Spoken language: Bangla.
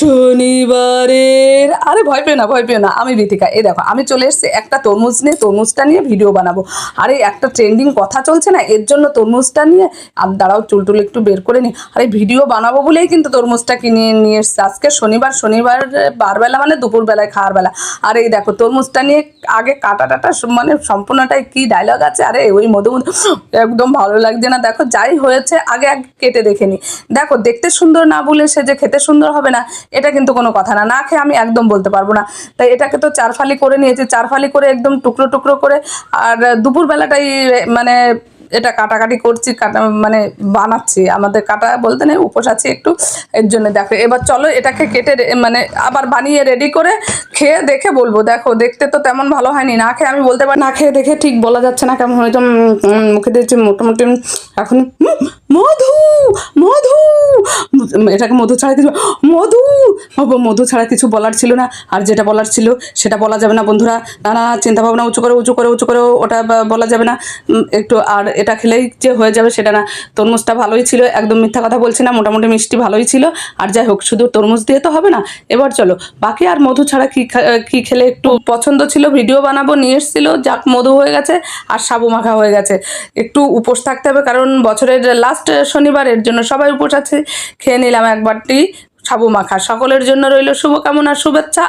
শনিবারের, আরে ভয় পেও না, ভয় পেও না। আমি রীতিকা, এই দেখো, আমি চলে এসেছি একটা তরমুজ নিয়ে, তরমুজটা নিয়ে ভিডিও বানাবো। আরে, একটা ট্রেন্ডিং কথা চলছে না, এর জন্য তরমুজটা নিয়ে আর দাঁড়াও চুলটুল একটু বের করে নি আরে ভিডিও বানাবো বলেই কিন্তু তরমুজটা কিনে নিয়ে এসছে। আজকে শনিবার শনিবার বারবেলা মানে দুপুরবেলায় খাওয়ার বেলা আর এই দেখো, তরমুজটা নিয়ে আগে কাটা টাটা মানে সম্পূর্ণটাই কি ডায়লগ আছে? আরে, ওই মধু মধু একদম ভালো লাগছে না। দেখো, যাই হয়েছে, আগে আগে কেটে দেখে নি দেখো, দেখতে সুন্দর না বলে সে যে খেতে সুন্দর হবে না এটা কিন্তু কোনো কথা না। না খেয়ে আমি একদম বলতে পারব না। তাই এটাকে তো চার ফালি করে নিয়েছি। চার ফালি করে একদম টুকরো টুকরো করে। আর দুপুরবেলাটাই মানে এটা কাটাকাটি করছি, কাটা মানে বানাচ্ছি। আমাদের কাটা বলতে নেই, উপোস আছি একটু। এর জন্য দেখো, এবার চলো এটাকে কেটে মানে আবার বানিয়ে রেডি করে খেয়ে দেখে বলব। দেখো, দেখতে তো তেমন ভালো হয়নি। না খেয়ে আমি বলতে পারি না খেয়ে দেখে ঠিক বলা যাচ্ছে না কেমন হয়তো মুখে দিয়েছি মোটামুটি। এখন মধু! মধু! এটাকে মধু ছাড়া কিছু মধু! বাবা, মধু ছাড়া কিছু বলার ছিল না। আর যেটা বলার ছিল সেটা বলা যাবে না বন্ধুরা। না না চিন্তা ভাবনা উঁচু করে উঁচু করে উঁচু করে ওটা বলা যাবে না। একটু আর এটা খেলেই যে হয়ে যাবে সেটা না। তরমুজটা ভালোই ছিল একদম মিথ্যা কথা বলছি না মোটামুটি মিষ্টি ভালোই ছিল। আর যাই হোক শুধু তরমুজ দিয়ে তো হবে না। এবার চলো বাকি আর মধু ছাড়া কি কি খেলে একটু পছন্দ ছিল ভিডিও বানাবো নিয়ে এসেছিল। যাক মধু হয়ে গেছে আর সাবু মাখা হয়ে গেছে। একটু উপোস থাকতে হবে কারণ বছরের লাস্ট শনিবারের জন্য সবাই উপোস আছে। খেয়ে নিলাম একবারটি সাবু মাখা। সকলের জন্য রইল শুভকামনা শুভেচ্ছা